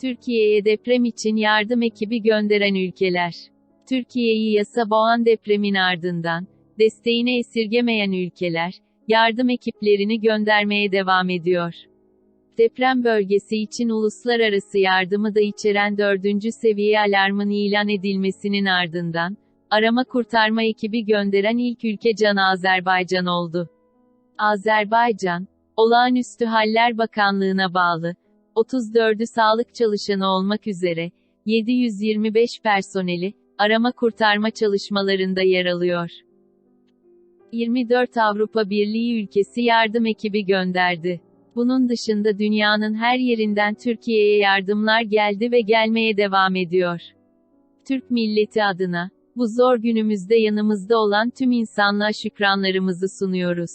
Türkiye'ye deprem için yardım ekibi gönderen ülkeler. Türkiye'yi yasa boğan depremin ardından, desteğini esirgemeyen ülkeler, yardım ekiplerini göndermeye devam ediyor. Deprem bölgesi için uluslararası yardımı da içeren dördüncü seviye alarmın ilan edilmesinin ardından, arama kurtarma ekibi gönderen ilk ülke Can Azerbaycan oldu. Azerbaycan, Olağanüstü Haller Bakanlığı'na bağlı, 34'ü sağlık çalışanı olmak üzere, 725 personeli, arama kurtarma çalışmalarında yer alıyor. 24 Avrupa Birliği ülkesi yardım ekibi gönderdi. Bunun dışında dünyanın her yerinden Türkiye'ye yardımlar geldi ve gelmeye devam ediyor. Türk milleti adına, bu zor günümüzde yanımızda olan tüm insanlığa şükranlarımızı sunuyoruz.